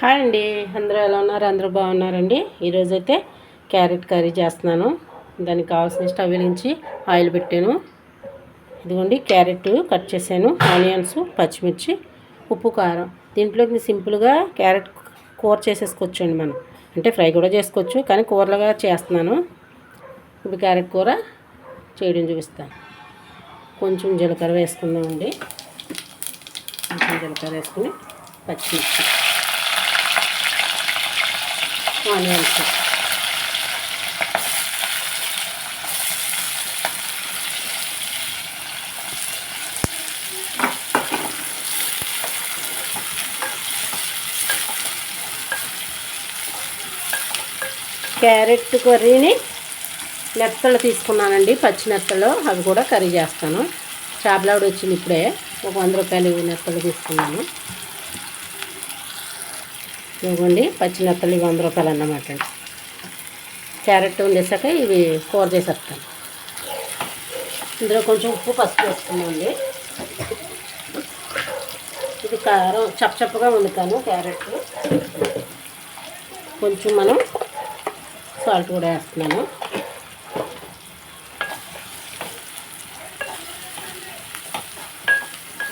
Hi అండి. అందరూ ఎలా ఉన్నారు? అందరూ బాగున్నారండి? ఈరోజైతే క్యారెట్ కర్రీ చేస్తున్నాను. దానికి కావాల్సిన స్టవ్ వెలిగించి ఆయిల్ పెట్టాను. ఇదిగోండి క్యారెట్ కట్ చేశాను. ఆనియన్స్ పచ్చిమిర్చి ఉప్పు కారం. దీంట్లోకి సింపుల్గా క్యారెట్ కూర చేసేసుకోవచ్చండి మనం. అంటే ఫ్రై కూడా చేసుకోవచ్చు కానీ కూరలుగా చేస్తున్నాను. ఇప్పుడు క్యారెట్ కూర చేయడం చూపిస్తాను. కొంచెం జీలకర్ర వేసుకుందామండి. కొంచెం జీలకర్ర వేసుకుని పచ్చిమిర్చి. ఆనియన్స్. క్యారెట్ కర్రీని నెత్తలు తీసుకున్నానండి పచ్చి నెత్తలు. అవి కూడా కర్రీ చేస్తాను. చేపలాడు వచ్చింది ఇప్పుడే. ఒక వంద రూపాయలు నెత్తలు తీసుకున్నాను. ఇవ్వండి. పచ్చి ఇవి వంద రూపాయలు అన్నమాట అండి. క్యారెట్ వండేసాక ఇవి కూర చేసేస్తాను. ఇందులో కొంచెం ఉప్పు పసుపు వేసుకున్నామండి ఇది కారం చప్పచప్పగా వండుతాను క్యారెట్. కొంచెం మనం సాల్ట్ కూడా వేస్తున్నాను.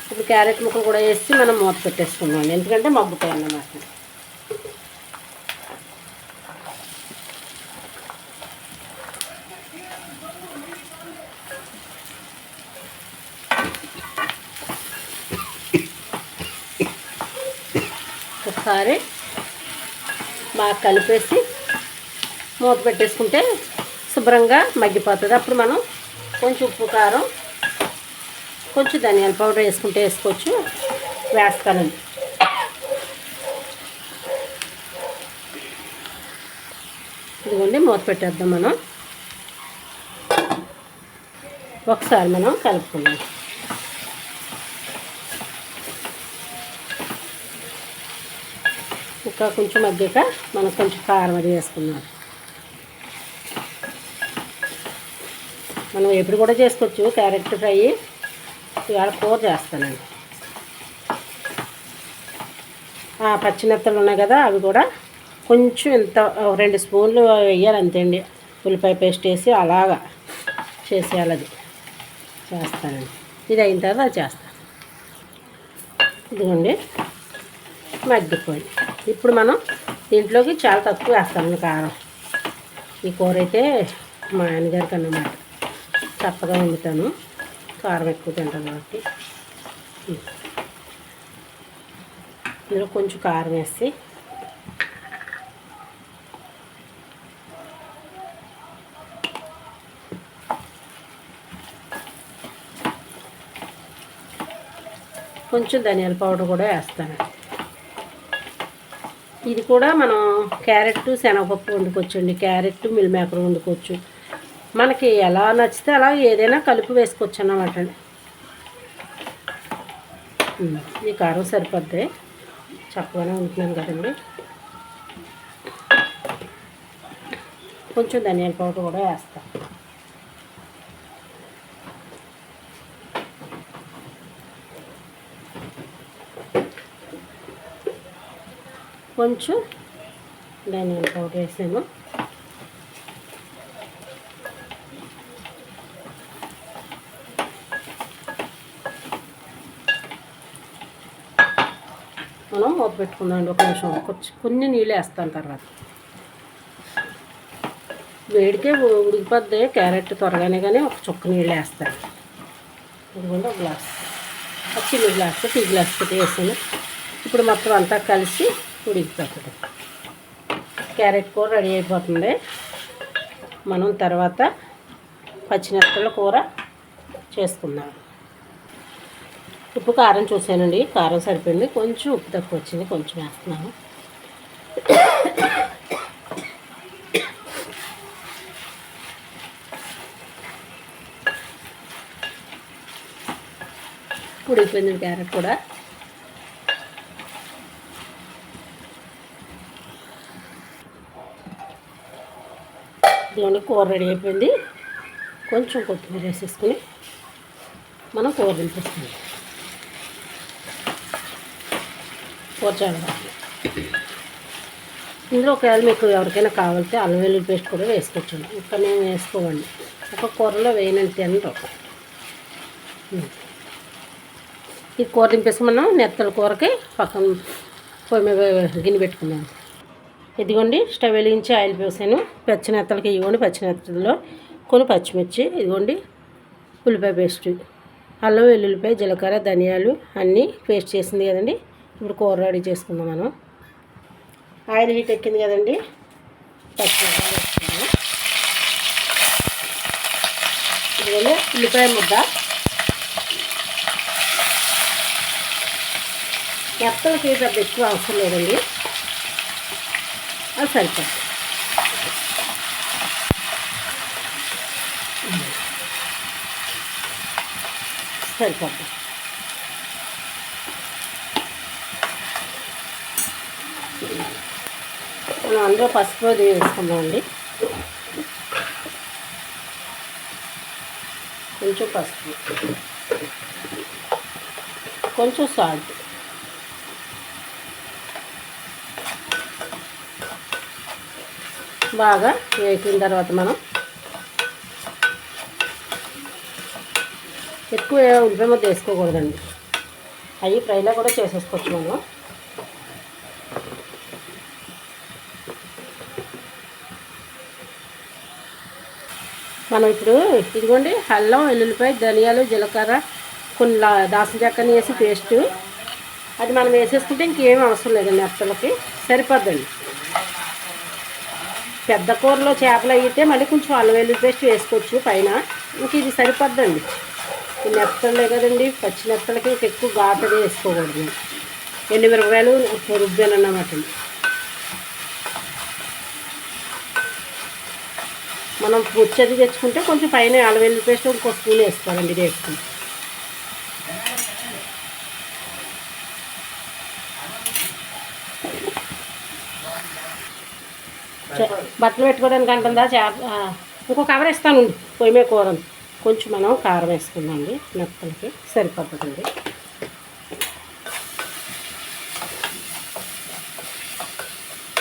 ఇప్పుడు క్యారెట్ ముక్కలు కూడా వేసి మనం మూత పెట్టేసుకున్నాం ఎందుకంటే మగ్గుతాయి అన్నమాట. ఒకసారి బాగా కలిపేసి మూత పెట్టేసుకుంటే శుభ్రంగా మగ్గిపోతుంది. అప్పుడు మనం కొంచెం ఉప్పు కారం కొంచెం ధనియాల పౌడర్ వేసుకుంటే వేసుకోవచ్చు. వేస్తానండి. ఇదిగోండి మూత పెట్టేద్దాం మనం. ఒకసారి మనం కలుపుకుందాం. ఇంకా కొంచెం మగ్గాక మనం కొంచెం కారం అది వేసుకుందాం. మనం ఎప్పుడు కూడా చేసుకోవచ్చు క్యారెట్ ఫ్రై. ఇవాళ కూర చేస్తానండి. పచ్చిమెత్తలు ఉన్నాయి కదా అవి కూడా కొంచెం ఇంత రెండు స్పూన్లు వేయాలి అంతే అండి. ఉల్లిపాయ పేస్ట్ వేసి అలాగా చేసేయాలి అది. చేస్తానండి. ఇది అయిన తర్వాత అది చేస్తాను. ఇదిగోండి మగ్గిపోయి. ఇప్పుడు మనం దీంట్లోకి చాలా తక్కువ వేస్తాము కారం. ఈ కూర అయితే మా ఆయనగారికి అన్నమాట. చప్పగా వండుతాను. కారం ఎక్కువ తింటాను కాబట్టి. ఇందులో కొంచెం కారం వేసి కొంచెం ధనియాల పౌడర్ కూడా వేస్తాను. ఇది కూడా మనం క్యారెట్ శనగపప్పు వండుకోవచ్చండి. క్యారెట్ మిల్మేకర్ వండుకోవచ్చు. మనకి ఎలా నచ్చితే అలా ఏదైనా కలిపి వేసుకోవచ్చు అన్నమాట ఈ కారం సరిపోద్ది. చక్కగానే ఉంటున్నాను కదండి. కొంచెం ధనియాల పౌడర్ కూడా వేస్తాను. కొంచెం ధనియాల పౌడర్ వేసాను. మనం మూత పెట్టుకుందామండి ఒక నిమిషం. కొంచెం కొన్ని నీళ్ళు వేస్తాను తర్వాత. వేడికే ఉడికిపోద్ది క్యారెట్ త్వరగానే కానీ ఒక చుక్క నీళ్ళు వేస్తాను. ఇదిగోండి ఒక గ్లాస్. ఒక చిన్న గ్లాస్ టీ గ్లాస్ పెట్టి వేసాను. ఇప్పుడు మొత్తం అంతా కలిసి ఉడికిపోతుంది క్యారెట్ కూర రెడీ అయిపోతుంది. మనం తర్వాత పచ్చిమిరపకాయల కూర చేసుకుందాం. ఉప్పు కారం చూసానండి కారం సరిపోయింది. కొంచెం ఉప్పు తక్కువ వచ్చింది కొంచెం వేస్తున్నాను. ఉడికిపోయింది క్యారెట్ కూడా ఇదిగోండి కూర రెడీ అయిపోయింది. కొంచెం కొత్తిమీర వేసేసుకుని మనం కూర దింపేస్తుంది కూర చాలా ఇందులో ఒకవేళ మీకు ఎవరికైనా కావాలంటే అల్లం వెల్లుల్లి పేస్ట్ కూడా వేసుకోవచ్చు ఇంకా మేము వేసుకోవండి. ఒక కూరలో వేయనంత తినరు ఈ కూర దింపేసి మనం నెత్తల కూరకి పక్కన పొయ్యి మీద గిన్నె పెట్టుకున్నాం ఇదిగోండి స్టవ్ వెలిగించి ఆయిల్ పోసాను. పచ్చినెత్తలకి ఇవ్వండి పచ్చినెత్తలో కొన్ని పచ్చిమిర్చి ఇదిగోండి ఉల్లిపాయ పేస్ట్ అల్లం వెల్లుల్లిపాయ జీలకర్ర ధనియాలు అన్నీ పేస్ట్ చేసింది కదండి. ఇప్పుడు కూర రెడీ చేసుకుందాం మనం. ఆయిల్ హీట్ ఎక్కింది కదండి. పచ్చిమిరపకాయలు వేసుకుందాం. ఉల్లిపాయ ముద్ద. ఎత్తలకి పెద్ద ఎక్కువ అవసరం లేదండి. అది సరిపోతుంది. సరిపోతుంది. మనం అందులో పసుపు అది వేసుకుందామండి. కొంచెం పసుపు. కొంచెం సాల్ట్. బాగా వేసిన తర్వాత మనం ఎక్కువ ఉల్లిపాయ ముద్ద వేసుకోకూడదండి. అవి ఫ్రైలో కూడా చేసేసుకోవచ్చు మనం. మనం ఇప్పుడు ఇదిగోండి అల్లం వెల్లుల్లిపాయ ధనియాలు జీలకర్ర కొన్ని లా- చెక్కని వేసి పేస్టు అది మనం వేసేసుకుంటే ఇంకేం అవసరం లేదండి అత్తలకి. సరిపోద్దండి. పెద్ద కూరలో చేపలు అయితే మళ్ళీ కొంచెం అల్లం పేస్ట్ వేసుకోవచ్చు పైన. ఇంక ఇది సరిపోద్దండి ఈ నెత్తలే కదండి పచ్చి నెత్తలకి ఇంక ఎక్కువ ఘాటది వేసుకోకూడదు. ఎన్ని మిరపకాయలు రుబ్బాను అన్నమాట మనం పుచ్చది తెచ్చుకుంటే కొంచెం పైన అల్లం పేస్ట్ ఇంకో స్పూన్ వేసుకోవాలండి వేసుకుని బట్టలు పెట్టుకోవడానికి అంటుందా? చేప ఇంకో కవర్ ఇస్తాను. పొయ్యి మీద కూర. కొంచెం మనం కారం వేసుకుందామండి నెత్తలకి సరిపోతుందండి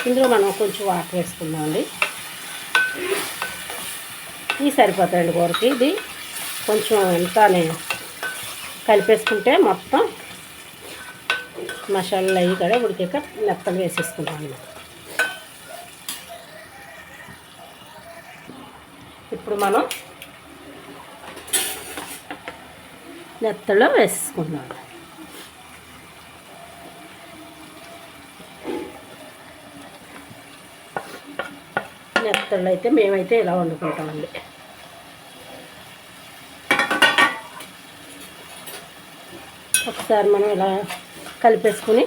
ఇందులో మనం కొంచెం వాటర్ వేసుకుందామండి. ఇది సరిపోతాయండి కూరకి. ఇది కొంచెం ఎంతనే కలిపేసుకుంటే మొత్తం మసాలాలు అవి కూడా ఉడికాక నెత్తలు వేసేసుకుంటాం అన్నమాట ఇప్పుడు మనం నెత్తలో వేసుకున్నాం నెత్తళ్ళు అయితే మేమైతే ఇలా వండుకుంటామండి. ఒకసారి మనం ఇలా కలిపేసుకుని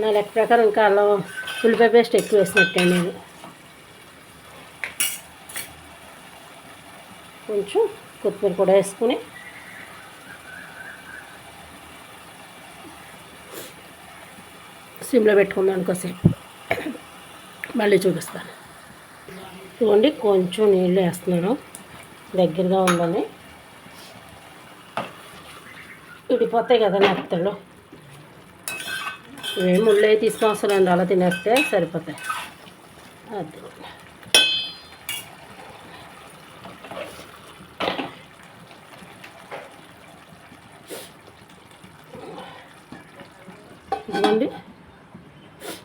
నా లెక్క ప్రకారం ఇంకా అల్లం ఉల్లిపాయ పేస్ట్ ఎక్కువ వేసినట్టే నేను కొంచెం కొత్తిమీర కూడా వేసుకుని. సిమ్లో పెట్టుకుందాం కాసేపు మళ్ళీ చూపిస్తాను. చూడండి కొంచెం నీళ్ళు వేస్తున్నాను. దగ్గరగా ఉందని విడిపోతాయి కదా నెత్తలు ఇవేం ముళ్ళు అయితే తీసుకోవసరం అలా తినేస్తే సరిపోతాయి. అది. ఇదిగోండి.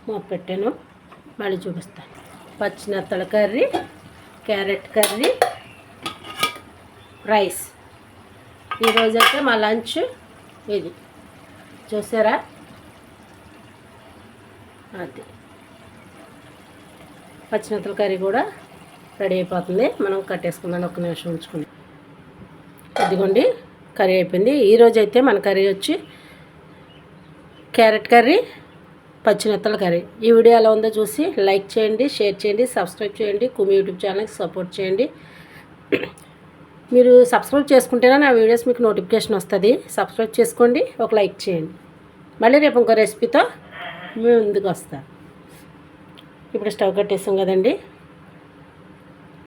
మూత పెట్టాను మళ్ళీ చూపిస్తాను. పచ్చినత్తల కర్రీ క్యారెట్ కర్రీ రైస్. ఈరోజైతే మా లంచ్ ఇది. చూసారా? అది. పచ్చినత్తల కర్రీ కూడా రెడీ అయిపోతుంది. మనం కట్టేసుకుందాం ఒక నిమిషం ఉంచుకుని ఇదిగోండి కర్రీ అయిపోయింది. ఈరోజు అయితే మన కర్రీ వచ్చి క్యారెట్ కర్రీ పచ్చినత్తల కర్రీ. ఈ వీడియో ఎలా ఉందో చూసి లైక్ చేయండి షేర్ చేయండి సబ్స్క్రైబ్ చేయండి కుమి యూట్యూబ్ ఛానల్కి సపోర్ట్ చేయండి. మీరు సబ్స్క్రైబ్ చేసుకుంటేనే నా వీడియోస్ మీకు నోటిఫికేషన్ వస్తుంది. సబ్స్క్రైబ్ చేసుకోండి ఒక లైక్ చేయండి. మళ్ళీ రేపు ఇంకో రెసిపీతో ముందుకు వస్తాం. ఇప్పుడు స్టవ్ కట్టేసాం కదండి.